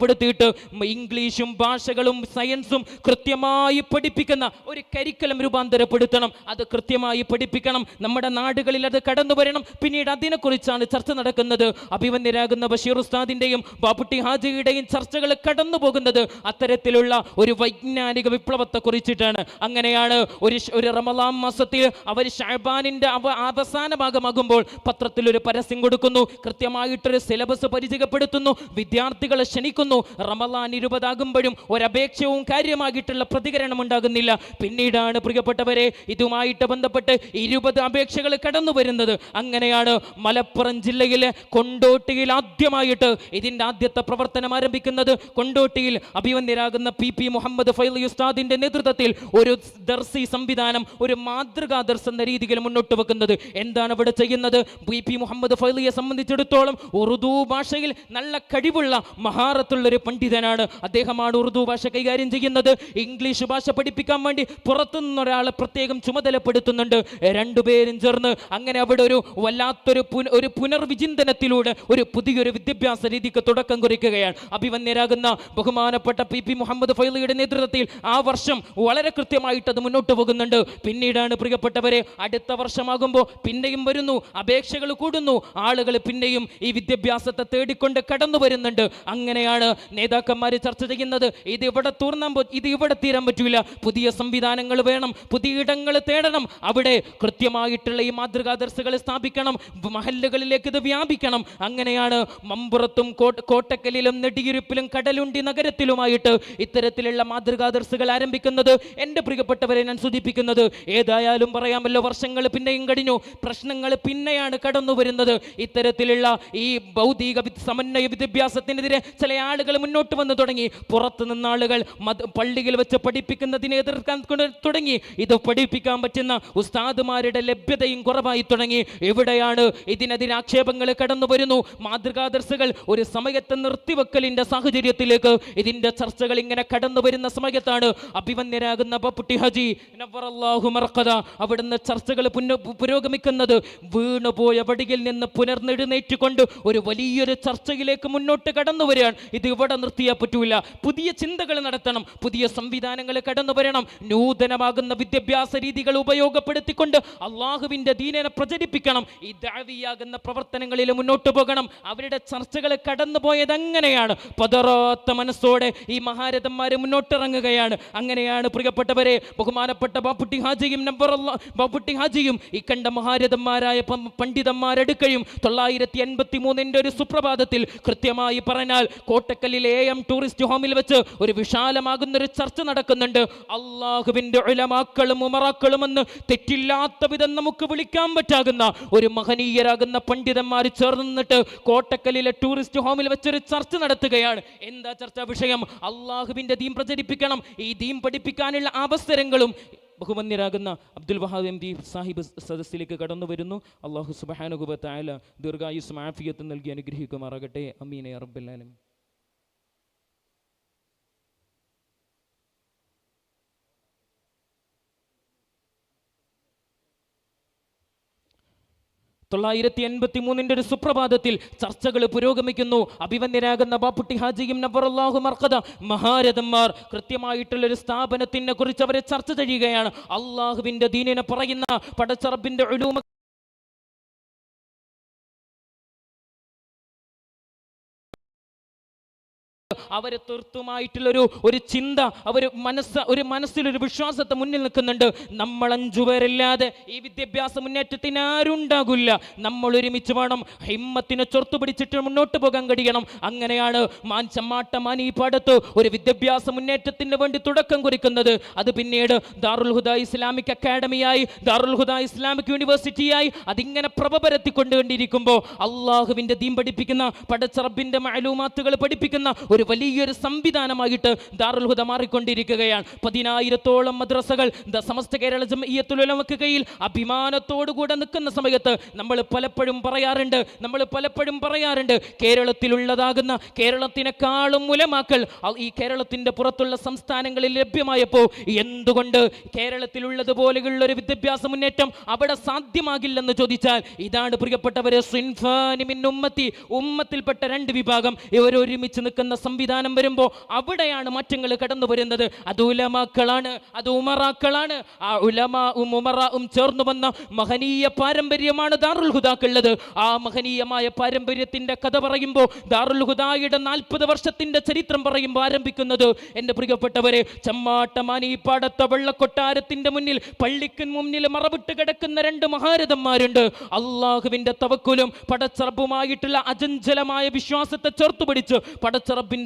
പ്പെടുത്തിയിട്ട് ഇംഗ്ലീഷും ഭാഷകളും സയൻസും കൃത്യമായി പഠിപ്പിക്കുന്ന ഒരു കരിക്കലം രൂപാന്തരപ്പെടുത്തണം. അത് കൃത്യമായി പഠിപ്പിക്കണം. നമ്മുടെ നാടുകളിൽ അത് കടന്നു വരണം. പിന്നീട് അതിനെക്കുറിച്ചാണ് ചർച്ച നടക്കുന്നത്. അഭിമന്യരാകുന്ന ബഷീർ ഉസ്താദിന്റെയും ബാപ്പുട്ടി ഹാജിയുടെയും ചർച്ചകൾ കടന്നു പോകുന്നത് അത്തരത്തിലുള്ള ഒരു വൈജ്ഞാനിക വിപ്ലവത്തെ കുറിച്ചിട്ടാണ്. അങ്ങനെയാണ് ഒരു ഒരു റമലാം മാസത്തിൽ അവർ ഷാബാനിന്റെ അവ അവസാന ഭാഗമാകുമ്പോൾ പത്രത്തിൽ ഒരു പരസ്യം കൊടുക്കുന്നു. കൃത്യമായിട്ടൊരു സിലബസ് പരിചയപ്പെടുത്തുന്നു. വിദ്യാർത്ഥികളെ ക്ഷണിക്കുന്നു. റമലാൻ ഇരുപതാകുമ്പോഴും ഒരപേക്ഷവും കാര്യമായിട്ടുള്ള പ്രതികരണം ഉണ്ടാകുന്നില്ല. പിന്നീടാണ് പ്രിയപ്പെട്ടവരെ ഇതുമായിട്ട് ബന്ധപ്പെട്ട് ഇരുപത് അപേക്ഷകൾ കടന്നു വരുന്നത്. അങ്ങനെയാണ് മലപ്പുറം ജില്ലയിലെ കൊണ്ടോട്ടിയിൽ ആദ്യമായിട്ട് ഇതിന്റെ ആദ്യത്തെ പ്രവർത്തനം ആരംഭിക്കുന്നത്. കൊണ്ടോട്ടിയിൽ അഭിവന്യരാകുന്ന പി പി മുഹമ്മദ് ഫൈലി ഉസ്താദിന്റെ നേതൃത്വത്തിൽ ഒരു ദർസി സംവിധാനം ഒരു മാതൃകാ എന്ന രീതിയിൽ മുന്നോട്ട് വെക്കുന്നത്. എന്താണ് ഇവിടെ ചെയ്യുന്നത്? പി പി മുഹമ്മദ് ഫൈലിയെ സംബന്ധിച്ചിടത്തോളം ഉറുദു ഭാഷയിൽ നല്ല കഴിവുള്ള മഹാറത്തുള്ള ഒരു പണ്ഡിതനാണ്. അദ്ദേഹമാണ് ഉറുദു ഭാഷ കൈകാര്യം ചെയ്യുന്നത്. ഇംഗ്ലീഷ് ഭാഷ പഠിപ്പിക്കാൻ വേണ്ടി പുറത്തുനിന്ന് ഒരാളെ പ്രത്യേകം ചുമതലപ്പെടുത്തുന്നുണ്ട്. രണ്ടുപേരും ചേർന്ന് അങ്ങനെ അവിടെ ഒരു വല്ലാത്തൊരു ഒരു പുനർവിചിന്തനത്തിലൂടെ ഒരു പുതിയൊരു വിദ്യാഭ്യാസ രീതിക്ക് തുടക്കം കുറിക്കുകയാണ്. അഭിവന്യരാകുന്ന ബഹുമാനപ്പെട്ട പി പി മുഹമ്മദ് ഫൈലിയുടെ നേതൃത്വത്തിൽ ആ വർഷം വളരെ കൃത്യമായിട്ട് അത് മുന്നോട്ട് പോകുന്നുണ്ട്. പിന്നീടാണ് പ്രിയപ്പെട്ടവരെ അടുത്ത വർഷമാകുമ്പോൾ പിന്നെയും വരുന്നു അപേക്ഷകൾ കൂടുന്നു ആളുകൾ പിന്നെയും ഈ വിദ്യാഭ്യാസത്തെ തേടിക്കൊണ്ട് കടന്നു വരുന്നുണ്ട് അങ്ങനെയാണ് നേതാക്കന്മാർ ചർച്ച ചെയ്യുന്നത്? ഇത് ഇവിടെ തൂർന്നാൻ ഇത് ഇവിടെ തീരാൻ പറ്റൂല. പുതിയ സംവിധാനങ്ങൾ വേണം. പുതിയ ഇടങ്ങൾ തേടണം. അവിടെ കൃത്യമായിട്ടുള്ള ഈ മാതൃകാദർശകൾ സ്ഥാപിക്കണം. മഹല്ലുകളിലേക്ക് ഇത് വ്യാപിക്കണം. അങ്ങനെയാണ് മമ്പുറത്തും കോട്ട- കോട്ടക്കലിലും നെടിയിരുപ്പിലും കടലുണ്ടി നഗരത്തിലുമായിട്ട് ഇത്തരത്തിലുള്ള മാതൃകാദർശകൾ ആരംഭിക്കുന്നത്. എന്റെ പ്രിയപ്പെട്ടവരെ ഞാൻ സൂചിപ്പിക്കുന്നത്. ഏതായാലും പറയാമല്ലോ വർഷങ്ങൾ പിന്നെയും കഴിഞ്ഞു പ്രശ്നങ്ങൾ പിന്നെയാണ് കടന്നു വരുന്നത് ഇത്തരത്തിലുള്ള ഈ ഭൗതിക സമന്വയ വിദ്യാഭ്യാസത്തിനെതിരെ ചില ആളുകൾ മുന്നോട്ട് വന്നു തുടങ്ങി. പുറത്തു നിന്ന ആളുകൾ പള്ളിയിൽ വെച്ച് പഠിപ്പിക്കുന്നതിനെ എതിർക്കാൻ തുടങ്ങി. ഇത് പഠിപ്പിക്കാൻ പറ്റുന്ന ഉസ്താദുമാരുടെ ലഭ്യതയും കുറവായി തുടങ്ങി. എവിടെയാണ് ഇതിനെതിരെ ആക്ഷേപങ്ങൾ കടന്നു വരുന്നു? മാതൃകാദർശകൾ ഒരു സമയത്ത് നിർത്തിവെക്കലിന്റെ സാഹചര്യത്തിലേക്ക് ഇതിന്റെ ചർച്ചകൾ ഇങ്ങനെ കടന്നു വരുന്ന സമയത്താണ് അഭിമന്യരാകുന്ന പപ്പുട്ടി ഹജി അവിടുന്ന് ചർച്ചകൾ പുരോഗമിക്കുന്നത് വീണുപോയ വടിയിൽ നിന്ന് പുനർനെഴുന്നേറ്റുകൊണ്ട് ഒരു വലിയൊരു ചർച്ചയിലേക്ക് മുന്നോട്ട് കടന്നു വരികയാണ്. ഇത് ഇവിടെ നിർത്തിയാൽ പറ്റൂല. പുതിയ ചിന്തകൾ നടത്തണം. പുതിയ സംവിധാനങ്ങൾ കടന്നു വരണം. നൂതനമാകുന്ന വിദ്യാഭ്യാസ രീതികൾ ഉപയോഗപ്പെടുത്തിക്കൊണ്ട് അള്ളാഹുവിന്റെ ദീനനെ പ്രചരിപ്പിക്കണം. ഈ ദാവിയാകുന്ന പ്രവർത്തനങ്ങളിൽ മുന്നോട്ട് പോകണം. അവരുടെ ചർച്ചകൾ കടന്നു പോയത് അങ്ങനെയാണ്. പതറാത്ത മനസ്സോടെ ഈ മഹാരഥന്മാർ മുന്നോട്ടിറങ്ങുകയാണ്. അങ്ങനെയാണ് പ്രിയപ്പെട്ടവരെ ബഹുമാനപ്പെട്ട ബാപ്പുട്ടി ഹാജിയും നമ്പർ ബാപ്പുട്ടി ഹാജിയും ഈ കണ്ട മഹാരഥന്മാരായ പണ്ഡിതന്മാരെടുക്കയും തൊള്ളായിരത്തി എൺപത്തി മൂന്നിന്റെ ഒരു സുപ്രഭാതത്തിൽ കൃത്യമായി പറഞ്ഞാൽ കോട്ടക്കല്ലിലെ എ എം ടൂറിസ്റ്റ് ഹോമിൽ വെച്ച് ഒരു വിശാലമാകുന്ന ഒരു ചർച്ച നടക്കുന്നുണ്ട്. അള്ളാഹുവിന്റെ ഉലമാക്കളും ഉമറാക്കളും എന്ന് തെറ്റില്ലാത്ത വിധം നമുക്ക് വിളിക്കാൻ പറ്റാകുന്ന ഒരു മഹനീയരാകുന്ന പണ്ഡിതന്മാർ ചേർന്ന് നിന്നിട്ട് കോട്ടക്കല്ലിലെ ടൂറിസ്റ്റ് ഹോമിൽ വെച്ചൊരു ചർച്ച നടത്തുകയാണ്. എന്താ ചർച്ചാ വിഷയം? അള്ളാഹുവിന്റെ ദീം പ്രചരിപ്പിക്കണം. ഈ ദീം പഠിപ്പിക്കാനുള്ള അവസരങ്ങളും ബഹുമന്യരാകുന്ന അബ്ദുൽ വഹാദ് എം ദി സാഹിബ് സദസ്സിലേക്ക് കടന്നു വരുന്നു. അള്ളാഹു സുബാനുഗുബത്തായ ദീർഘായുസ് മാഫിയത്ത് നൽകി അനുഗ്രഹിക്കുമാറാകട്ടെ. അമീനെ അറബല്ലാലും തൊള്ളായിരത്തി എൺപത്തി മൂന്നിന്റെ ഒരു സുപ്രഭാതത്തിൽ ചർച്ചകൾ പുരോഗമിക്കുന്നു. അഭിവന്യരാകുന്ന ബാപ്പുട്ടി ഹാജിയും നബറല്ലാഹു മർക്കത മഹാരഥന്മാർ കൃത്യമായിട്ടുള്ള ഒരു സ്ഥാപനത്തിനെ കുറിച്ച് അവരെ ചർച്ച ചെയ്യുകയാണ്. അള്ളാഹുവിന്റെ ദീനിനെ പറയുന്ന പടച്ചറബിന്റെ ഉലൂമ അവർ തീർത്തുമായിട്ടുള്ളൊരു ഒരു ചിന്ത അവർ മനസ്സ് ഒരു മനസ്സിലൊരു വിശ്വാസത്തെ മുന്നിൽ നിൽക്കുന്നുണ്ട്. നമ്മൾ അഞ്ചു ഈ വിദ്യാഭ്യാസ മുന്നേറ്റത്തിന് ആരുണ്ടാകില്ല. നമ്മൾ ഒരുമിച്ച് വേണം ഹിമ്മത്തിനെ ചൊർത്തു പിടിച്ചിട്ട് മുന്നോട്ട് പോകാൻ കഴിയണം. അങ്ങനെയാണ് മാൻ ഈ പാടത്ത് ഒരു വിദ്യാഭ്യാസ മുന്നേറ്റത്തിന് വേണ്ടി തുടക്കം കുറിക്കുന്നത്. അത് പിന്നീട് ദാറുൽ ഹുദ ഇസ്ലാമിക് അക്കാഡമിയായി ദാറുൽ ഹുദ ഇസ്ലാമിക് യൂണിവേഴ്സിറ്റിയായി അതിങ്ങനെ പ്രഭ പരത്തിക്കൊണ്ടുകൊണ്ടിരിക്കുമ്പോൾ അള്ളാഹുവിന്റെ ദീൻ പഠിപ്പിക്കുന്ന പടച്ചറബിന്റെ മഅലൂമാത്തുകൾ പഠിപ്പിക്കുന്ന ഒരു വലിയൊരു സംവിധാനമായിട്ട് ദാറുൽഹുദ മാറിക്കൊണ്ടിരിക്കുകയാണ്. പതിനായിരത്തോളം മദ്രസകൾ ദ സമസ്ത കേരള ജംഇയ്യത്തുൽ കയ്യിൽ അഭിമാനത്തോടുകൂടെ നിൽക്കുന്ന സമയത്ത് നമ്മൾ പലപ്പോഴും പറയാറുണ്ട് നമ്മൾ പലപ്പോഴും പറയാറുണ്ട് കേരളത്തിലുള്ളതാകുന്ന കേരളത്തിനെക്കാളും മുലമാക്കൾ ഈ കേരളത്തിന്റെ പുറത്തുള്ള സംസ്ഥാനങ്ങളിൽ ലഭ്യമായപ്പോൾ എന്തുകൊണ്ട് കേരളത്തിലുള്ളതുപോലെയുള്ള ഒരു വിദ്യാഭ്യാസ മുന്നേറ്റം അവിടെ സാധ്യമാകില്ലെന്ന് ചോദിച്ചാൽ ഇതാണ് പ്രിയപ്പെട്ടവരെ ഉമ്മത്തിൽപ്പെട്ട രണ്ട് വിഭാഗം ഇവരൊരുമിച്ച് നിൽക്കുന്ന സംവിധാനം വരുമ്പോൾ അവിടെയാണ് മാറ്റങ്ങൾ കടന്നു വരുന്നത്. അത് ഉലമാക്കളാണ് അത് ഉമറാക്കളാണ്. ആ ഉലമാവും ഉമറാവും ചേർന്ന് വന്ന മഹനീയ പാരമ്പര്യമാണ് ദാറുൽ ഹുദാക്കുള്ളത് ആ മഹനീയമായ പാരമ്പര്യത്തിന്റെ കഥ പറയുമ്പോൾ ദാറുൽ ഹുദായുടെ നാൽപ്പത് വർഷത്തിന്റെ ചരിത്രം പറയുമ്പോൾ ആരംഭിക്കുന്നത് എന്റെ പ്രിയപ്പെട്ടവരെ ചമ്മാട്ടമാനി പാടത്ത വെള്ളക്കൊട്ടാരത്തിന്റെ മുന്നിൽ പള്ളിക്ക് മുന്നിൽ മറവിട്ട് കിടക്കുന്ന രണ്ട് മഹാരഥന്മാരുണ്ട്. അള്ളാഹുവിന്റെ തവക്കുലും പടച്ചറബുമായിട്ടുള്ള അജഞ്ചലമായ വിശ്വാസത്തെ ചേർത്ത് പിടിച്ച്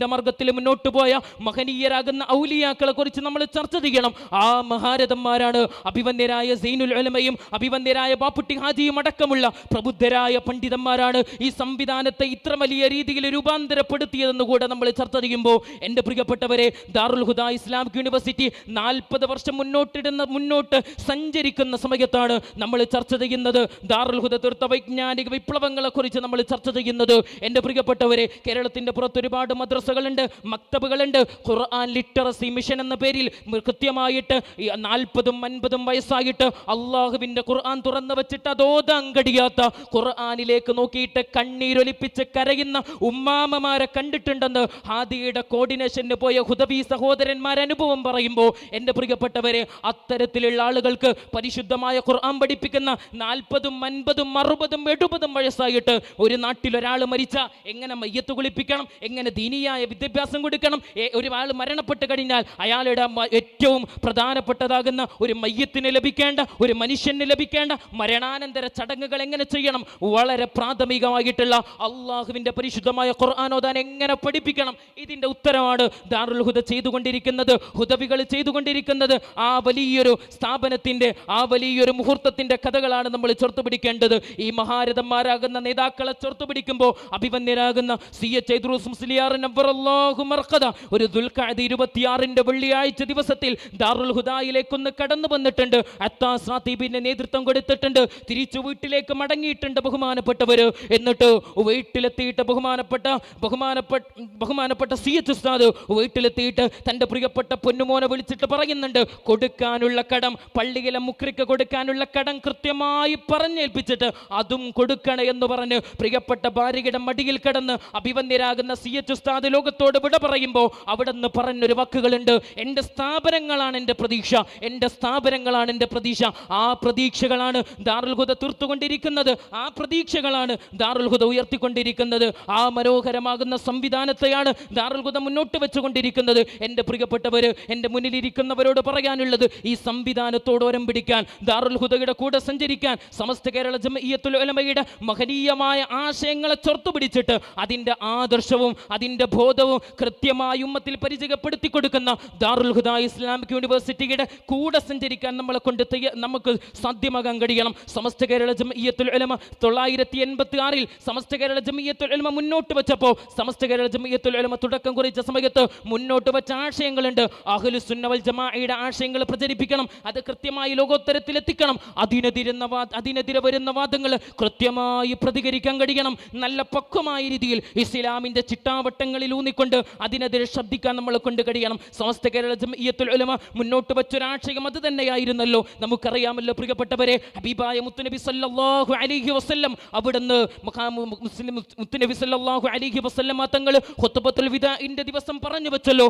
പടച്ചറബിന്റെ മാർഗത്തിൽ മുന്നോട്ട് പോയ മഹനീയരാകുന്ന ഔലിയാക്കളെ കുറിച്ച് നമ്മൾ ചർച്ച ചെയ്യണം. ആ മഹാരഥന്മാരാണ് അഭിവന്യരായ സൈനുൽ ഉലമയും അഭിവന്യരായ ബാപ്പുട്ടി ഹാജിയും അടക്കമുള്ള പ്രബുദ്ധരായ പണ്ഡിതന്മാരാണ് ഈ സംവിധാനത്തെ ഇത്ര വലിയ രീതിയിൽ രൂപാന്തരപ്പെടുത്തിയതെന്ന് കൂടെ നമ്മൾ ചർച്ച ചെയ്യുമ്പോൾ എന്റെ പ്രിയപ്പെട്ടവരെ ദാറുൽ ഹുദ ഇസ്ലാമിക് യൂണിവേഴ്സിറ്റി നാൽപ്പത് വർഷം മുന്നോട്ടിടുന്ന മുന്നോട്ട് സഞ്ചരിക്കുന്ന സമയത്താണ് നമ്മൾ ചർച്ച ചെയ്യുന്നത്. ദാറുൽ ഹുദ തീർത്ത വൈജ്ഞാനിക വിപ്ലവങ്ങളെ കുറിച്ച് നമ്മൾ ചർച്ച ചെയ്യുന്നത്. എന്റെ പ്രിയപ്പെട്ടവരെ കേരളത്തിന്റെ പുറത്ത് ഒരുപാട് മദ്രസകളുണ്ട് മക്തബുകളുണ്ട്. ഖുർആൻ ലിറ്ററസി മിഷൻ എന്ന പേരിൽ കൃത്യമായിട്ട് നാൽപ്പതും അൻപതും വയസ്സായിട്ട് അള്ളാഹുവിന്റെ ഖുർആൻ തുറന്നു വെച്ചിട്ട് അതോതാൻ കടിയാത്ത ഖുർആാനിലേക്ക് നോക്കിയിട്ട് കണ്ണീരൊലിപ്പിച്ച് കരയുന്ന ഉമ്മാമമാരെ കണ്ടിട്ടുണ്ടെന്ന് ഹാദിയുടെ കോർഡിനേഷന് പോയ ഹുദബി സഹോദരന്മാർ അനുഭവം പറയുമ്പോൾ എന്റെ പ്രിയപ്പെട്ടവരെ അത്തരത്തിലുള്ള ആളുകൾക്ക് പരിശുദ്ധമായ ഖുർആൻ പഠിപ്പിക്കുന്ന നാൽപ്പതും അൻപതും അറുപതും എഴുപതും വയസ്സായിട്ട് ഒരു നാട്ടിൽ ഒരാൾ മരിച്ച എങ്ങനെ മയ്യത്ത് കുളിപ്പിക്കണം എങ്ങനെ ദീനീയായ വിദ്യാഭ്യാസം കൊടുക്കണം. ഒരാൾ മരണപ്പെട്ട് കഴിഞ്ഞാൽ അയാളുടെ ഏറ്റവും പ്രധാനപ്പെട്ടതാകുന്ന ഒരു മയ്യത്തിന് ലഭിക്കേണ്ട ഒരു മനുഷ്യന് ലഭിക്കേണ്ട മരണാനന്തര ചടങ്ങുകൾ എങ്ങനെ ചെയ്യണം? വളരെ പ്രാഥമികമായിട്ടുള്ള അള്ളാഹുവിന്റെ പരിശുദ്ധമായ ഖുർആാനോ താൻ എങ്ങനെ പഠിപ്പിക്കണം? ഇതിന്റെ ഉത്തരമാണ് ദാറുൽ ഹുദ ചെയ്തുകൊണ്ടിരിക്കുന്നത് ഹുദവികൾ ചെയ്തുകൊണ്ടിരിക്കുന്നത്. ആ വലിയൊരു സ്ഥാപനത്തിന്റെ ആ വലിയൊരു മുഹൂർത്തത്തിന്റെ കഥകളാണ് നമ്മൾ ചേർത്ത് പിടിക്കേണ്ടത്. ഈ മഹാരഥന്മാരാകുന്ന നേതാക്കളെ ചേർത്ത് പിടിക്കുമ്പോൾ അഭിമന്യരാകുന്ന സി എച്ച് ഐദ്രൂസ് മർഖദ ഒരു ദുൽഖഅദ് ഇരുപത്തിയാറിന്റെ വെള്ളിയാഴ്ച ദിവസത്തിൽ ദാറുൽ ഹുദായിലേക്കൊന്ന് കടന്നു വന്നിട്ടുണ്ട്. അത്താസ് റാത്തീബിന്റെ നേതൃത്വം കൊടുത്തിട്ടുണ്ട്. തിരിച്ചു വീട്ടിലേക്ക് മടങ്ങിയിട്ടുണ്ട് ബഹുമാനപ്പെട്ടവര്. എന്നിട്ട് വീട്ടിലെത്തിയിട്ട് ബഹുമാനപ്പെട്ട ബഹുമാനപ്പെട്ട ബഹുമാനപ്പെട്ട സി എച്ച് ഉസ്താദ് വീട്ടിലെത്തിയിട്ട് തന്റെ പ്രിയപ്പെട്ട പൊന്നുമോനെ വിളിച്ചിട്ട് പറയുന്നുണ്ട്. കൊടുക്കാനുള്ള കടം പള്ളിയിലെ മുക്രിക്ക് കൊടുക്കാനുള്ള കടം കൃത്യമായി പറഞ്ഞേൽപ്പിച്ചിട്ട് അതും കൊടുക്കണേ എന്ന് പറഞ്ഞ് പ്രിയപ്പെട്ട ഭാര്യയുടെ മടിയിൽ കിടന്ന് അഭിവന്യരാകുന്ന സി എച്ച് ഉസ്താദ് ലോകത്തോട് വിട പറയുമ്പോൾ അവിടെ നിന്ന് പറഞ്ഞൊരു വാക്കുകളുണ്ട്. എന്റെ സ്ഥാപനങ്ങളാണ് എന്റെ പ്രതീക്ഷ. എന്റെ സ്ഥാപനങ്ങളാണ് എന്റെ പ്രതീക്ഷ. ആ പ്രതീക്ഷകളാണ് ദാറുൽ ഹുദ തീർത്തുകൊണ്ടിരിക്കുന്നത്. ആ പ്രതീക്ഷകളാണ് ദാറുൽ ഹുദ ഉയർത്തിക്കൊണ്ടിരിക്കുന്നത്. ആ മനോഹരമാകുന്ന സംവിധാനത്തെയാണ് ദാറുൽ ഹുദ മുന്നോട്ട് വെച്ചുകൊണ്ടിരിക്കുന്നത്. എന്റെ പ്രിയപ്പെട്ടവർ എന്റെ മുന്നിലിരിക്കുന്നവരോട് പറയാനുള്ളത് ഈ സംവിധാനത്തോട് ഓരം പിടിക്കാൻ ദാറുൽ ഹുദയുടെ കൂടെ സഞ്ചരിക്കാൻ സമസ്ത കേരള ജമയത്തുലമയുടെ മഹനീയമായ ആശയങ്ങളെ ചൊർത്തു പിടിച്ചിട്ട് അതിന്റെ ആദർശവും അതിന്റെ ബോധവും കൃത്യമായി ഉമ്മത്തിൽ പരിചയപ്പെടുത്തി കൊടുക്കുന്ന ദാറുൽ ഹുദ ഇസ്ലാമിക് യൂണിവേഴ്സിറ്റിയുടെ കൂടെ സഞ്ചരിക്കാൻ നമ്മളെ കൊണ്ട് നമുക്ക് സാധ്യമാകാൻ കഴിയണം. സമസ്ത കേരള ജമീയത്തുൽ ഉലമ തൊള്ളായിരത്തി എൺപത്തി ആറിൽ സമസ്ത കേരള ജമീയത്തുൽ ഉലമ മുന്നോട്ട് വെച്ചപ്പോൾ സമസ്ത കേരള ജമീയത്തുൽ ഉലമ തുടക്കം കുറിച്ച സമയത്ത് മുന്നോട്ട് വെച്ച ആശയങ്ങളുണ്ട്. അഹ്ലു സുന്നവൽ ജമാഅയുടെ ആശയങ്ങൾ പ്രചരിപ്പിക്കണം. അത് കൃത്യമായി ലോകോത്തരത്തിൽ എത്തിക്കണം. അതിനെതിരുന്ന അതിനെതിരെ വരുന്ന വാദങ്ങൾ കൃത്യമായി പ്രതികരിക്കാൻ കഴിയണം. നല്ല പക്വമായ രീതിയിൽ ഇസ്ലാമിന്റെ ചിട്ടാവട്ടങ്ങളിൽ ഊന്നിക്കൊണ്ട് അതിനെതിരെ ശബ്ദിക്കാൻ നമ്മൾ കൊണ്ട് കഴിയണം സമസ്ത കേരള ജമഇയ്യത്തുൽ ഉലമ മുന്നോട്ട് വെച്ചൊരാശയം അത് തന്നെയായിരുന്നല്ലോ. നമുക്കറിയാമല്ലോ പ്രിയപ്പെട്ടവരെ ഹബീബായ മുത്തുനബി സല്ലല്ലാഹു അലൈഹി വസല്ലം അവിടുന്ന് മുസ്ലിം മുത്തുനബി സല്ലല്ലാഹു അലൈഹി വസല്ലം തങ്ങൾ ഖുത്ബത്തുൽ വിദാഇന്റെ ദിവസം പറഞ്ഞു വെച്ചല്ലോ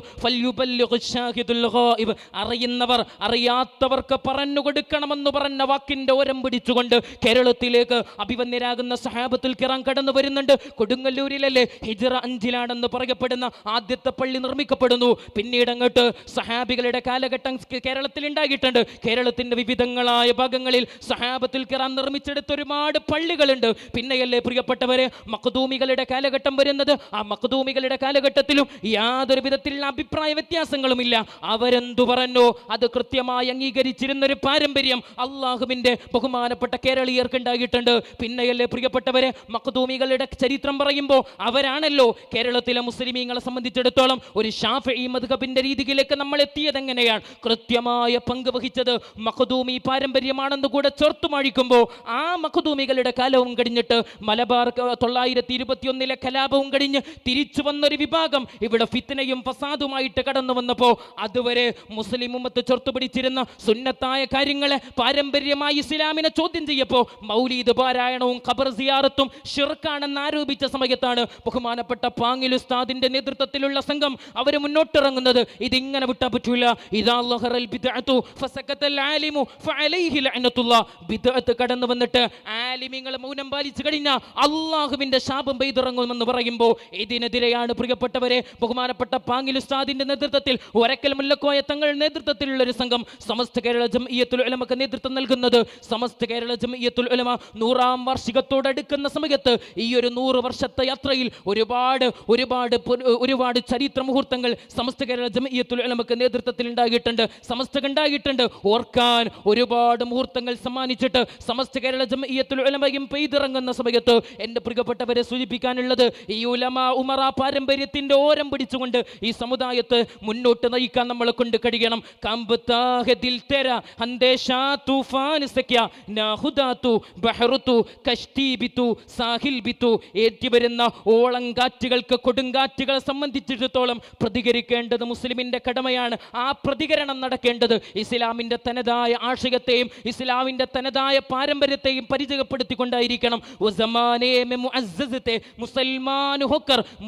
അറിയുന്നവർ അറിയാത്തവർക്ക് പറഞ്ഞു കൊടുക്കണമെന്ന് പറഞ്ഞ വാക്കിന്റെ ഓരം പിടിച്ചുകൊണ്ട് കേരളത്തിലേക്ക് അഭിവന്യരാകുന്ന സഹാബത്തുൽ കിറാൻ കടന്നു വരുന്നുണ്ട്. കൊടുങ്ങല്ലൂരിലല്ലേ ഹിജറ അഞ്ചിലാണെന്ന് പറയപ്പെടുന്ന ആദ്യത്തെ പള്ളി നിർമ്മിക്കപ്പെടുന്നു. പിന്നീട് അങ്ങോട്ട് സഹാബികളുടെ കാലഘട്ടം കേരളത്തിൽ ഉണ്ടായിട്ടുണ്ട്. കേരളത്തിന്റെ വിവിധങ്ങളായ ഭാഗങ്ങളിൽ സഹാബത്തിൽ കിറാൻ നിർമ്മിച്ചെടുത്ത ഒരുപാട് പള്ളികളുണ്ട്. പിന്നെയല്ലേ പ്രിയപ്പെട്ടവരെ മഖദൂമികളുടെ കാലഘട്ടം വരുന്നത്. ആ മഖദൂമികളുടെ കാലഘട്ടത്തിലും യാതൊരു വിധത്തിലുള്ള അഭിപ്രായ വ്യത്യാസങ്ങളുമില്ല. അവരെന്തു പറഞ്ഞു അത് കൃത്യമായി അംഗീകരിച്ചിരുന്ന ഒരു പാരമ്പര്യം അള്ളാഹുവിന്റെ ബഹുമാനപ്പെട്ട കേരളീയർക്ക് ഉണ്ടായിട്ടുണ്ട്. പിന്നെയല്ലേ പ്രിയപ്പെട്ടവരെ മഖദൂമികളുടെ ചരിത്രം പറയുമ്പോൾ അവരാണല്ലോ കേരളത്തിലെ മുസ്ലിമീങ്ങളെ സംബന്ധിച്ചിടത്തോളം ഒരു ഷാഫി മദ്ഹബിന്റെ രീതിയിലേക്ക് നമ്മൾ എത്തിയത് എങ്ങനെയാണ്? കൃത്യമായ പങ്ക് വഹിച്ചത് മഖദൂമി പാരമ്പര്യമാണെന്ന് കൂടെ ചെറുത്തു മഴിക്കുമ്പോൾ ആ മഖദൂമികളുടെ കാലവും കഴിഞ്ഞിട്ട് മലബാർ തൊള്ളായിരത്തി ഇരുപത്തിയൊന്നിലെ കലാപവും കഴിഞ്ഞ് തിരിച്ചു വന്നൊരു വിഭാഗം ഇവിടെ ഫിത്തനയും ഫസാദുമായിട്ട് കടന്നു വന്നപ്പോൾ അതുവരെ മുസ്ലിം ഉമ്മത്ത് ചെറുത്തു പിടിച്ചിരുന്ന സുന്നത്തായ കാര്യങ്ങളെ പാരമ്പര്യമായി ഇസ്ലാമിനെ ചോദ്യം ചെയ്യപ്പോൾ മൗലീദ് പാരായണവും ഖബർ സിയാറത്തും ഷിർക്കാണെന്ന് ആരോപിച്ച സമയത്താണ് ബഹുമാനപ്പെട്ട പാങ്ങിൽ ഉസ്താദിന്റെ നേതൃത്വത്തിലുള്ള സംഘം അവർ മുന്നോട്ടിറങ്ങുന്നത്. ഇതിങ്ങനെ വിട്ടാൻ പറ്റൂല. കടന്നു വന്നിട്ട് ആലിമിങ്ങൾ മൗനം പാലിച്ചു കഴിഞ്ഞാൽ അള്ളാഹുവിന്റെ ശാപം പെയ്തിറങ്ങുമെന്ന് പറയുമ്പോൾ ഇതിനെതിരെയാണ് പ്രിയപ്പെട്ടവരെ ബഹുമാനപ്പെട്ട പാങ്ങിൽ ഉസ്താദിന്റെ നേതൃത്വത്തിൽ ഒരക്കൽ മുല്ലക്കോയ തങ്ങൾ നേതൃത്വത്തിലുള്ള ഒരു സംഘം സമസ്ത കേരള ജംഇയ്യത്തുൽ ഉലമക്ക് നേതൃത്വം നൽകുന്നത്. സമസ്ത കേരള ജംഇയ്യത്തുൽ ഉലമ നൂറാം വാർഷികത്തോടടുക്കുന്ന സമയത്ത് ഈ ഒരു നൂറ് വർഷത്തെ യാത്രയിൽ ഒരുപാട് ഒരുപാട് പുര- ഒരുപാട് ചരിത്ര മുഹൂർത്തങ്ങൾ സമസ്ത കേരള ജംഇയ്യത്തുൽ ഉലമക്ക് നേതൃത്വത്തിൽ ഉണ്ടാകിയിട്ടുണ്ട് സമസ്ത ഉണ്ടാകിയിട്ടുണ്ട് ഓർക്കാൻ ഒരുപാട് മുഹൂർത്തങ്ങൾ സമ്മാനിച്ചിട്ട് സമസ്ത കേരള ജംഇയ്യത്തുൽ ഉലമയും പെയ്തിറങ്ങുന്ന സമയത്ത് എന്റെ പ്രിയപ്പെട്ടവരെ സൂചിപ്പിക്കാനുള്ളത് ഈ ഉലമ ഉമറ പാരമ്പര്യത്തിന്റെ ഓരം പിടിച്ചുകൊണ്ട് ഈ സമുദായത്തെ മുന്നോട്ട് നയിക്കാൻ നമ്മളെ കൊണ്ട് കഴിയണം. കമ്പത്താഹദിൽ തെര ഹന്ദേശാ തൂഫാൻ സഖ്യ നാഹുദാത്തു ബഹറുത്തു കൊടുങ്കാറ്റുകളെ സംബന്ധിച്ചിടത്തോളം പ്രതികരിക്കേണ്ടത് മുസ്ലിമിന്റെ കടമയാണ്. ആ പ്രതികരണം നടക്കേണ്ടത് ഇസ്ലാമിന്റെ തനതായ ആശയത്തെയും ഇസ്ലാമിന്റെ തനതായ പാരമ്പര്യത്തെയും പരിചയപ്പെടുത്തിക്കൊണ്ടായിരിക്കണം.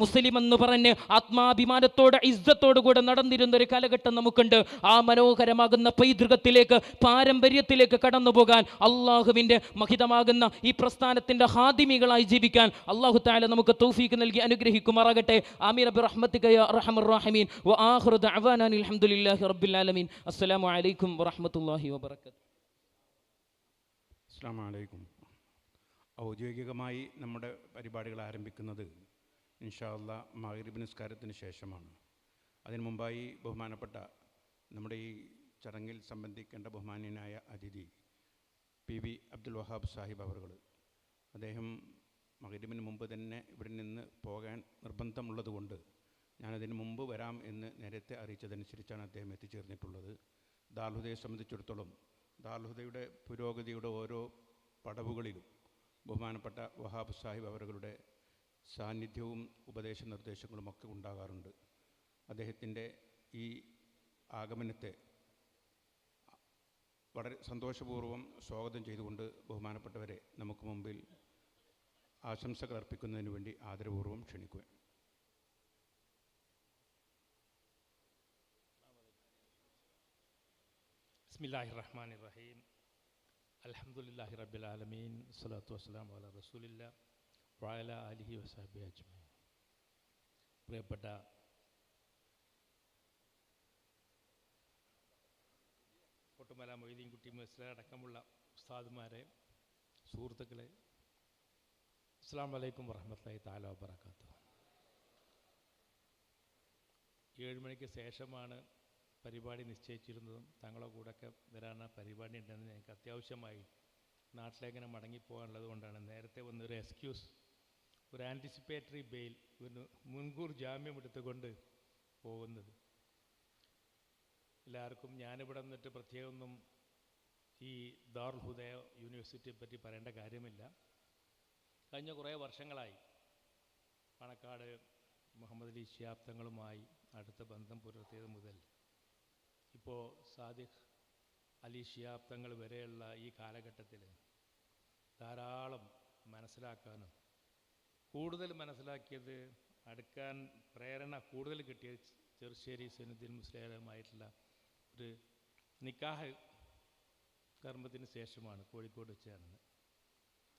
മുസ്ലിം എന്ന് പറഞ്ഞ് ആത്മാഭിമാനത്തോടെ ഇസ്സത്തോടു കൂടെ നടന്നിരുന്ന ഒരു കാലഘട്ടം നമുക്കുണ്ട്. ആ മനോഹരമാകുന്ന പൈതൃകത്തിലേക്ക് പാരമ്പര്യത്തിലേക്ക് കടന്നു പോകാൻ അള്ളാഹുവിന്റെ മഹിതമാകുന്ന ഈ പ്രസ്ഥാനത്തിന്റെ ഹാദിമികളായി ജീവിക്കാൻ അള്ളാഹു താല നമുക്ക് തൗഫീക്ക് നൽകി അനുഗ്രഹിക്കുമാറാകട്ടെ. ആമീർ അബി റഹ്മത്തിക യാ അർഹമർ റഹീമീൻ. വ ആഖിറു ദഅവാനാ അൽഹംദുലില്ലാഹി റബ്ബിൽ ആലമീൻ. അസ്സലാമു അലൈക്കും വറഹ്മത്തുള്ളാഹി വബറകാത്ത് അസ്സാം വലൈക്കും ഔദ്യോഗികമായി നമ്മുടെ പരിപാടികൾ ആരംഭിക്കുന്നത് ഇൻഷാല്ല മഹരീബ് നിസ്കാരത്തിന് ശേഷമാണ്. അതിനു മുമ്പായി ബഹുമാനപ്പെട്ട നമ്മുടെ ഈ ചടങ്ങിൽ സംബന്ധിക്കേണ്ട ബഹുമാന്യനായ അതിഥി പി വി അബ്ദുൽ വഹാബ് സാഹിബ് അവർ അദ്ദേഹം മകരിബിന് മുമ്പ് തന്നെ ഇവിടെ നിന്ന് പോകാൻ നിർബന്ധമുള്ളതുകൊണ്ട് ഞാനതിന് മുമ്പ് വരാം എന്ന് നേരത്തെ അറിയിച്ചതനുസരിച്ചാണ് അദ്ദേഹം എത്തിച്ചേർന്നിട്ടുള്ളത്. ദാർഹുദയെ സംബന്ധിച്ചിടത്തോളം ദാർഹുദയുടെ പുരോഗതിയുടെ ഓരോ പടവുകളിലും ബഹുമാനപ്പെട്ട വഹാബ് സാഹിബ് അവരുടെ സാന്നിധ്യവും ഉപദേശ നിർദ്ദേശങ്ങളും ഒക്കെ ഉണ്ടാകാറുണ്ട്. അദ്ദേഹത്തിന്റെ ഈ ആഗമനത്തെ വളരെ സന്തോഷപൂർവം സ്വാഗതം ചെയ്തുകൊണ്ട് ബഹുമാനപ്പെട്ടവരെ നമുക്ക് മുമ്പിൽ ആശംസകൾ അർപ്പിക്കുന്നതിന് വേണ്ടി ആദരപൂർവം ക്ഷണിക്കുക ബിസ്മില്ലാഹി റഹ്മാൻ റഹീം അലഹമുല്ലാഹി റബ്ബിൽ ആലമീൻ. സ്വലാത്തു വസ്സലാം വല റസൂലില്ല. വായല അലിഹി വസാബി അജ്മീൻ പ്രിയപ്പെട്ട കൊട്ടുമല മൊയ്തീൻകുട്ടി മെസ്ല അടക്കമുള്ള ഉസ്താദുമാരെ സുഹൃത്തുക്കളെ അസ്സാം വലൈക്കും വറഹമത്തല്ലാഹി താല വബർക്കാത്തു ഏഴ് മണിക്ക് ശേഷമാണ് പരിപാടി നിശ്ചയിച്ചിരുന്നതും തങ്ങളെ കൂടെയൊക്കെ വരാന പരിപാടി ഉണ്ടെന്ന് എനിക്ക് അത്യാവശ്യമായി നാട്ടിലേക്കിനെ മടങ്ങിപ്പോകാനുള്ളത് കൊണ്ടാണ്. നേരത്തെ വന്നൊരു എക്സ്ക്യൂസ് ഒരു ആന്റിസിപ്പേറ്ററി ബെയിൽ ഒരു മുൻകൂർ ജാമ്യം എടുത്തുകൊണ്ട് പോകുന്നത്. എല്ലാവർക്കും ഞാനിവിടെ നിന്നിട്ട് പ്രത്യേകമൊന്നും ഈ ദാർൽ ഹുദയ യൂണിവേഴ്സിറ്റിയെ പറ്റി പറയേണ്ട കാര്യമില്ല. കഴിഞ്ഞ കുറേ വർഷങ്ങളായി. പണക്കാട് മുഹമ്മദ് അലി ശിയാബ്ദങ്ങളുമായി അടുത്ത ബന്ധം പുലർത്തിയത് മുതൽ ഇപ്പോൾ സാദിഖ് അലി ശിയാബ്ദങ്ങൾ വരെയുള്ള ഈ കാലഘട്ടത്തിൽ ധാരാളം മനസ്സിലാക്കാനും കൂടുതൽ മനസ്സിലാക്കിയത് അടുക്കാൻ പ്രേരണ കൂടുതൽ കിട്ടിയ ചെറുശ്ശേരി സുനുദ്ദീൻ മുസ്ലിമായിട്ടുള്ള ഒരു നിക്കാഹ് കർമ്മത്തിന് ശേഷമാണ് കോഴിക്കോട് വെച്ച് നടന്നത്.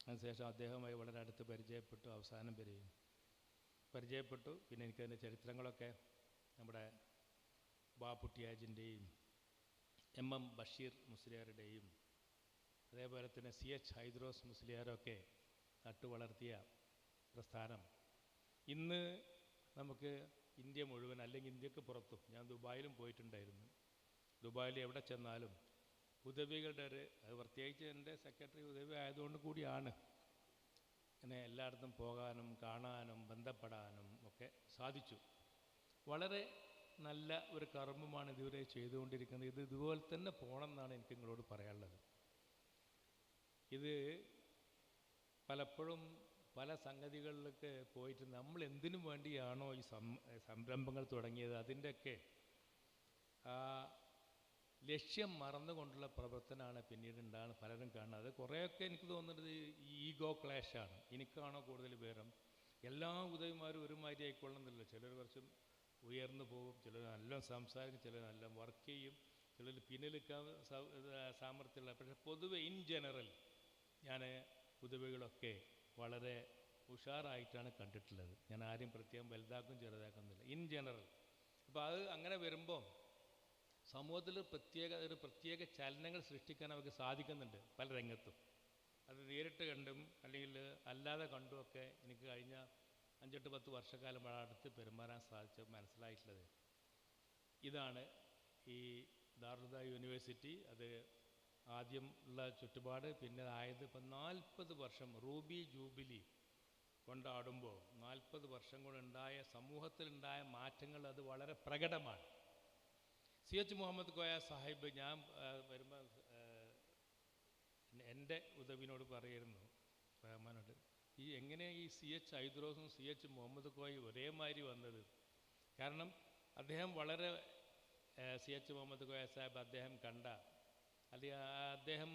അതിനുശേഷം അദ്ദേഹവുമായി വളരെ അടുത്ത് പരിചയപ്പെട്ടു അവസാനം വരെയും പരിചയപ്പെട്ടു. പിന്നെ എനിക്കതിന്റെ ചരിത്രങ്ങളൊക്കെ നമ്മുടെ ബാപ്പുട്ടിയാജിന്റെയും എം എം ബഷീർ മുസ്ലിയാരുടെയും അതേപോലെ തന്നെ സി എച്ച് ഹൈദ്രോസ് മുസ്ലിയാരൊക്കെ നട്ടു വളർത്തിയ പ്രസ്ഥാനം. ഇന്ന് നമുക്ക് ഇന്ത്യ മുഴുവൻ അല്ലെങ്കിൽ ഇന്ത്യയ്ക്ക് പുറത്തും ഞാൻ ദുബായിലും പോയിട്ടുണ്ടായിരുന്നു. ദുബായിൽ എവിടെ ചെന്നാലും ഉദവികളുടെ ഒരു അത് പ്രത്യേകിച്ച് എന്റെ സെക്രട്ടറി ഉദവി ആയതുകൊണ്ട് കൂടിയാണ്. എന്നെ എല്ലായിടത്തും പോകാനും കാണാനും ബന്ധപ്പെടാനും ഒക്കെ സാധിച്ചു. വളരെ നല്ല ഒരു കർമ്മമാണ് ഇതുവരെ ചെയ്തുകൊണ്ടിരിക്കുന്നത്. ഇത് ഇതുപോലെ തന്നെ പോകണം എന്നാണ് എനിക്ക് നിങ്ങളോട് പറയാനുള്ളത്. ഇത് പലപ്പോഴും പല സംഗതികളിലൊക്കെ പോയിട്ട് നമ്മൾ എന്തിനു വേണ്ടിയാണോ ഈ സംരംഭങ്ങൾ തുടങ്ങിയത് അതിന്റെയൊക്കെ ലക്ഷ്യം മറന്നുകൊണ്ടുള്ള പ്രവർത്തനമാണ് പിന്നീട് ഉണ്ടാകുന്ന പലരും കാണുന്നത്. കുറേയൊക്കെ എനിക്ക് തോന്നുന്നത് ഈഗോ ക്ലാഷാണ്. എനിക്കാണോ കൂടുതൽ വിവരം എല്ലാ ഉദവിമാരും ഒരുമാതിരി ആയിക്കൊള്ളുന്നില്ല. ചിലർ കുറച്ചും ഉയർന്നു പോകും ചിലർ നല്ല സംസാരിക്കും ചിലർ നല്ല വർക്ക് ചെയ്യും ചിലർ പിന്നിലിക്കാൻ സാമർഥ്യമുള്ള പക്ഷേ പൊതുവെ ഇൻ ജനറൽ ഞാൻ ഉദവികളൊക്കെ വളരെ ഉഷാറായിട്ടാണ് കണ്ടിട്ടുള്ളത്. ഞാൻ ആരും പ്രത്യേകം വലുതാക്കും ചെറുതാക്കുന്നില്ല. ഇൻ ജനറൽ അപ്പോൾ അത് അങ്ങനെ വരുമ്പോൾ സമൂഹത്തിൽ പ്രത്യേക ഒരു പ്രത്യേക ചലനങ്ങൾ സൃഷ്ടിക്കാൻ അവർക്ക് സാധിക്കുന്നുണ്ട് പല രംഗത്തും. അത് നേരിട്ട് കണ്ടും അല്ലെങ്കിൽ അല്ലാതെ കണ്ടും ഒക്കെ എനിക്ക് കഴിഞ്ഞ അഞ്ചെട്ട് പത്ത് വർഷക്കാലം അടുത്ത് പെരുമാറാൻ സാധിച്ച മനസ്സിലായിട്ടുള്ളത്. ഇതാണ് ഈ ദാറുദ യൂണിവേഴ്സിറ്റി. അത് ആദ്യം ഉള്ള ചുറ്റുപാട് പിന്നെ ആയത് ഇപ്പം നാൽപ്പത് വർഷം റൂബി ജൂബിലി കൊണ്ടാടുമ്പോൾ നാൽപ്പത് വർഷം കൊണ്ടുണ്ടായ സമൂഹത്തിലുണ്ടായ മാറ്റങ്ങൾ അത് വളരെ പ്രകടമാണ്. സി എച്ച് മുഹമ്മദ് കോയ സാഹിബ് ഞാൻ വരുമ്പോൾ എന്റെ ഉദവിനോട് പറയായിരുന്നു റഹ്മാനോട് ഈ എങ്ങനെ ഈ സി എച്ച് ഐദ്രോസും സി എച്ച് മുഹമ്മദ് കോയും ഒരേമാതിരി വന്നത്? കാരണം അദ്ദേഹം വളരെ സി എച്ച് മുഹമ്മദ് കോയ സാഹിബ് അദ്ദേഹം കണ്ട അല്ലെങ്കിൽ അദ്ദേഹം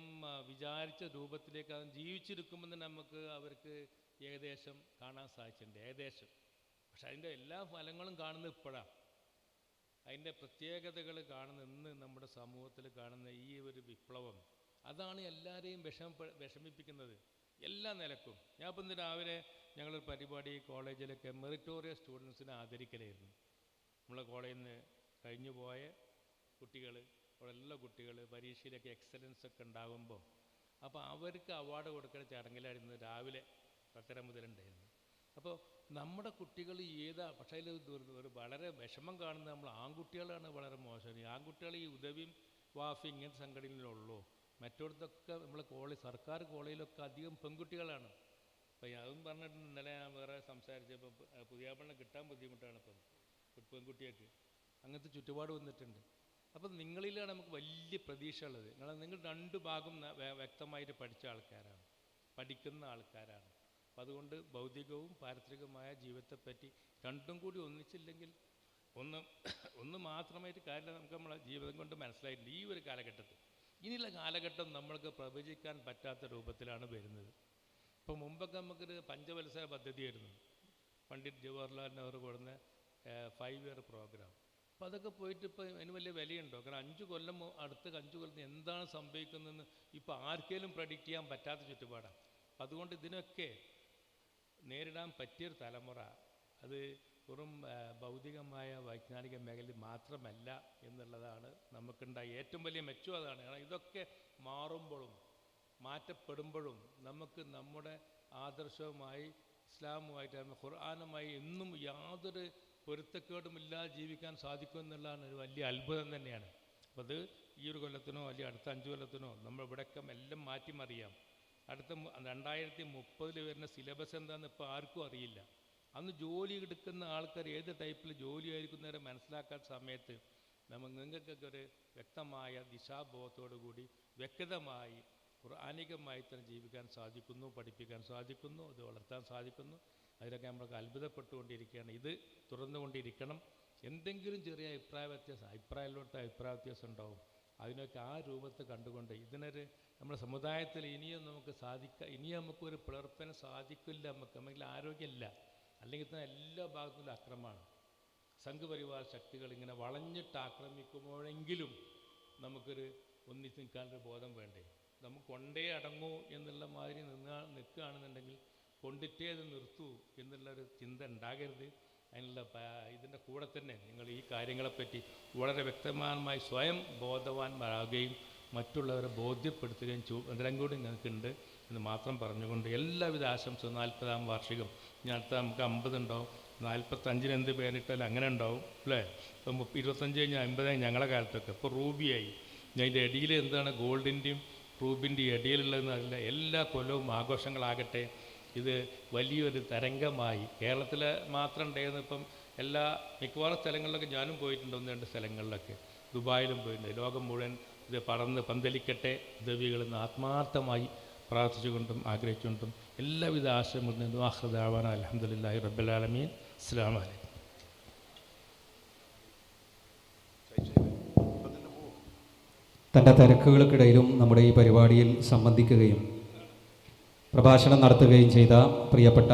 വിചാരിച്ച രൂപത്തിലേക്ക് അവൻ ജീവിച്ചിരിക്കുമെന്ന് നമുക്ക് അവർക്ക് ഏകദേശം കാണാൻ സാധിച്ചിട്ടുണ്ട് ഏകദേശം. പക്ഷെ അതിന്റെ എല്ലാ ഫലങ്ങളും കാണുന്നത് ഇപ്പോഴാണ് അതിന്റെ പ്രത്യേകതകൾ കാണുന്ന ഇന്ന് നമ്മുടെ സമൂഹത്തിൽ കാണുന്ന ഈ ഒരു വിപ്ലവം അതാണ് എല്ലാവരെയും വിഷമ വിഷമിപ്പിക്കുന്നത്. എല്ലാ നിലക്കും. ഞാൻ ഇപ്പം രാവിലെ ഞങ്ങളൊരു പരിപാടി കോളേജിലൊക്കെ മെറിറ്റോറിയ സ്റ്റുഡൻസിനെ ആദരിക്കലായിരുന്നു. നമ്മളെ കോളേജിൽ നിന്ന് കഴിഞ്ഞു പോയ കുട്ടികൾ എല്ലാ കുട്ടികൾ പരീക്ഷയിലൊക്കെ എക്സലൻസ് ഒക്കെ ഉണ്ടാകുമ്പോൾ അപ്പോൾ അവർക്ക് അവാർഡ് കൊടുക്കുന്ന ചടങ്ങിലായിരുന്നു രാവിലെ പത്തര മുതലുണ്ടായിരുന്നു അപ്പോൾ നമ്മുടെ കുട്ടികൾ ഏതാ പക്ഷേ ഒരു- വളരെ വിഷമം കാണുന്നത് നമ്മൾ ആൺകുട്ടികളാണ് വളരെ മോശം. ആൺകുട്ടികൾ ഈ ഉദവിയും വാഫി ഇങ്ങനത്തെ സംഘടനയിലുള്ളൂ. മറ്റോടത്തൊക്കെ നമ്മൾ കോളേജ് സർക്കാർ കോളേജിലൊക്കെ അധികം പെൺകുട്ടികളാണ്. അപ്പോൾ അതും പറഞ്ഞിട്ടുണ്ട് ഇന്നലെ ഞാൻ വേറെ സംസാരിച്ചപ്പോൾ പുതിയ കിട്ടാൻ ബുദ്ധിമുട്ടാണ് ഇപ്പം ഇപ്പം പെൺകുട്ടിയൊക്കെ അങ്ങനത്തെ ചുറ്റുപാട് വന്നിട്ടുണ്ട്. അപ്പം നിങ്ങളിലാണ് നമുക്ക് വലിയ പ്രതീക്ഷ ഉള്ളത്. നിങ്ങൾ നിങ്ങൾ രണ്ട് ഭാഗം വ്യക്തമായിട്ട് പഠിച്ച ആൾക്കാരാണ് പഠിക്കുന്ന ആൾക്കാരാണ്. അപ്പം അതുകൊണ്ട് ഭൗതികവും പാരിത്രികവുമായ ജീവിതത്തെപ്പറ്റി രണ്ടും കൂടി ഒന്നിച്ചില്ലെങ്കിൽ ഒന്ന് ഒന്ന് മാത്രമായിട്ട് കാര്യം നമുക്ക് നമ്മളെ ജീവിതം കൊണ്ട് മനസ്സിലായിട്ടില്ല ഈ ഒരു കാലഘട്ടത്തിൽ ഇനിയുള്ള കാലഘട്ടം നമ്മൾക്ക് പ്രവചിക്കാൻ പറ്റാത്ത രൂപത്തിലാണ് വരുന്നത്. ഇപ്പോൾ മുമ്പൊക്കെ നമുക്കൊരു പഞ്ചവത്സര പദ്ധതിയായിരുന്നു. പണ്ഡിറ്റ് ജവഹർലാൽ നെഹ്റു കൊടുന്ന ഫൈവ് ഇയർ പ്രോഗ്രാം അപ്പോൾ അതൊക്കെ പോയിട്ട് ഇപ്പോൾ അതിന് വലിയ വിലയുണ്ടോ? കാരണം അഞ്ച് കൊല്ലം അടുത്ത അഞ്ച് കൊല്ലം എന്താണ് സംഭവിക്കുന്നതെന്ന് ഇപ്പോൾ ആർക്കെങ്കിലും പ്രഡിക്റ്റ് ചെയ്യാൻ പറ്റാത്ത ചുറ്റുപാടാണ്. അപ്പം അതുകൊണ്ട് ഇതിനൊക്കെ നേരിടാൻ പറ്റിയൊരു തലമുറ അത് വെറും ഭൗതികമായ വൈജ്ഞാനിക മേഖലയിൽ മാത്രമല്ല എന്നുള്ളതാണ് നമുക്കുണ്ടായ ഏറ്റവും വലിയ മെച്ചം അതാണ് കാരണം ഇതൊക്കെ മാറുമ്പോഴും മാറ്റപ്പെടുമ്പോഴും നമുക്ക് നമ്മുടെ ആദർശവുമായി ഇസ്ലാമുമായിട്ട് ഖുർആാനുമായി എന്നും യാതൊരു പൊരുത്തക്കേടുമില്ലാതെ ജീവിക്കാൻ സാധിക്കും എന്നുള്ളതാണ് ഒരു വലിയ അത്ഭുതം തന്നെയാണ്. അപ്പോൾ അത് ഈ ഒരു കൊല്ലത്തിനോ അല്ലെങ്കിൽ അടുത്ത അഞ്ച് കൊല്ലത്തിനോ നമ്മൾ ഇവിടെയൊക്കെ എല്ലാം മാറ്റിമറിയാം. അടുത്ത രണ്ടായിരത്തി മുപ്പതിൽ വരുന്ന സിലബസ് എന്താണെന്ന് ഇപ്പോൾ ആർക്കും അറിയില്ല. അന്ന് ജോലി എടുക്കുന്ന ആൾക്കാർ ഏത് ടൈപ്പിൽ ജോലി ആയിരിക്കുന്നവരെ മനസ്സിലാക്കാത്ത സമയത്ത് നമ്മൾ നിങ്ങൾക്കൊക്കെ ഒരു വ്യക്തമായ ദിശാബോധത്തോടു കൂടി വ്യക്തമായി ഖുർആാനികമായി തന്നെ ജീവിക്കാൻ സാധിക്കുന്നു പഠിപ്പിക്കാൻ സാധിക്കുന്നു അത് വളർത്താൻ സാധിക്കുന്നു. അതിലൊക്കെ നമ്മൾക്ക് അത്ഭുതപ്പെട്ടുകൊണ്ടിരിക്കുകയാണ്. ഇത് തുറന്നുകൊണ്ടിരിക്കണം എന്തെങ്കിലും ചെറിയ അഭിപ്രായ വ്യത്യാസം അഭിപ്രായത്തിലോട്ട് അഭിപ്രായ വ്യത്യാസം ഉണ്ടാവും. അതിനൊക്കെ ആ രൂപത്തെ കണ്ടുകൊണ്ട് ഇതിനൊരു നമ്മുടെ സമുദായത്തിൽ ഇനിയും നമുക്ക് സാധിക്ക ഇനിയും നമുക്കൊരു പിളർപ്പിന് സാധിക്കില്ല നമുക്ക് അല്ലെങ്കിൽ ആരോഗ്യമില്ല. അല്ലെങ്കിൽ തന്നെ എല്ലാ ഭാഗത്തും അക്രമമാണ്. സംഘപരിവാർ ശക്തികൾ ഇങ്ങനെ വളഞ്ഞിട്ട് ആക്രമിക്കുമ്പോഴെങ്കിലും നമുക്കൊരു ഒന്നിച്ച് നിൽക്കാനൊരു ബോധം വേണ്ടേ? നമുക്ക് കൊണ്ടേ അടങ്ങൂ എന്നുള്ള മാതിരി നിന്നാ നിൽക്കുകയാണെന്നുണ്ടെങ്കിൽ കൊണ്ടിട്ടേ അത് നിർത്തൂ എന്നുള്ളൊരു ചിന്ത ഉണ്ടാകരുത്. അതിനുള്ള ഇതിന്റെ കൂടെ തന്നെ നിങ്ങൾ ഈ കാര്യങ്ങളെപ്പറ്റി വളരെ വ്യക്തമായി സ്വയം ബോധവാന്മാരാകുകയും മറ്റുള്ളവരെ ബോധ്യപ്പെടുത്തുകയും ചൂ അതെല്ലാം കൂടി നിങ്ങൾക്കുണ്ട് എന്ന് മാത്രം പറഞ്ഞുകൊണ്ട് എല്ലാവിധ ആശംസ നാൽപ്പതാം വാർഷികം. ഇനി അടുത്ത നമുക്ക് അമ്പതുണ്ടാവും നാൽപ്പത്തഞ്ചിന് എന്ത് പേരിട്ടാലും അങ്ങനെ ഉണ്ടാവും അല്ലേ? ഇപ്പം ഇരുപത്തഞ്ച് കഴിഞ്ഞാൽ അമ്പതായി ഞങ്ങളുടെ കാലത്തൊക്കെ. ഇപ്പോൾ റൂബിയായി ഞാൻ ഇതിന്റെ ഇടയിൽ എന്താണ്? ഗോൾഡിന്റെയും റൂബിന്റെയും ഇടയിലുള്ളതെന്നല്ല എല്ലാ കൊല്ലവും ആഘോഷങ്ങളാകട്ടെ. ഇത് വലിയൊരു തരംഗമായി. കേരളത്തിൽ മാത്രം ഉണ്ടായിരുന്നു. ഇപ്പം എല്ലാ മിക്കവാറും സ്ഥലങ്ങളിലൊക്കെ ഞാനും പോയിട്ടുണ്ട് ഒന്ന് രണ്ട് സ്ഥലങ്ങളിലൊക്കെ. ദുബായിലും പോയിട്ടുണ്ട്. ലോകം മുഴുവൻ ഇത് പറന്ന് പന്തലിക്കട്ടെ ദേവികളെന്ന് ആത്മാർത്ഥമായി പ്രാർത്ഥിച്ചുകൊണ്ടും ആഗ്രഹിച്ചുകൊണ്ടും എല്ലാവിധ ആശയങ്ങളും ആഹ്റദാവാൻ അലഹമുല്ലാഹി റബ്ബലാലമീൻ അസ്സാം വലൈക്കും തന്റെ തിരക്കുകൾക്കിടയിലും നമ്മുടെ ഈ പരിപാടിയിൽ സംബന്ധിക്കുകയും പ്രഭാഷണം നടത്തുകയും ചെയ്ത പ്രിയപ്പെട്ട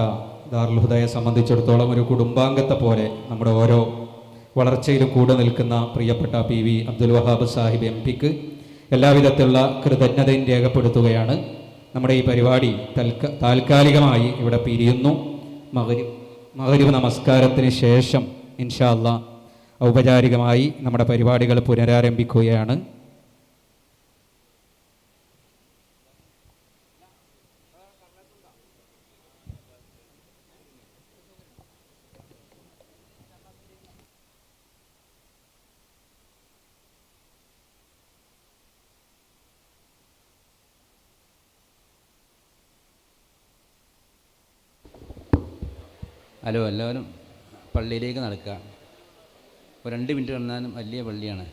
ദാറുൽ ഹുദയെ സംബന്ധിച്ചിടത്തോളം ഒരു കുടുംബാംഗത്തെ പോലെ നമ്മുടെ ഓരോ വളർച്ചയിലും കൂടെ നിൽക്കുന്ന പ്രിയപ്പെട്ട P V Abdul Wahab Sahib M പിക്ക് എല്ലാവിധത്തിലുള്ള കൃതജ്ഞതയും രേഖപ്പെടുത്തുകയാണ്. നമ്മുടെ ഈ പരിപാടി തൽക്ക താൽക്കാലികമായി ഇവിടെ പിരിയുന്നു. മകരി മകരീവ് നമസ്കാരത്തിന് ശേഷം ഇൻഷാല്ല ഔപചാരികമായി നമ്മുടെ പരിപാടികൾ പുനരാരംഭിക്കുകയാണ്. ഹലോ എല്ലാവരും പള്ളിയിലേക്ക് നടക്കുക. ഇപ്പോൾ രണ്ട് മിനിറ്റ് നടന്നാലും വലിയ പള്ളിയാണ്.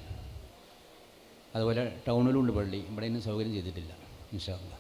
അതുപോലെ ടൗണിലുണ്ട് പള്ളി. ഇവിടെ ഇന്ന് സൗകര്യം ചെയ്തിട്ടില്ല ഇൻഷാ അല്ലാ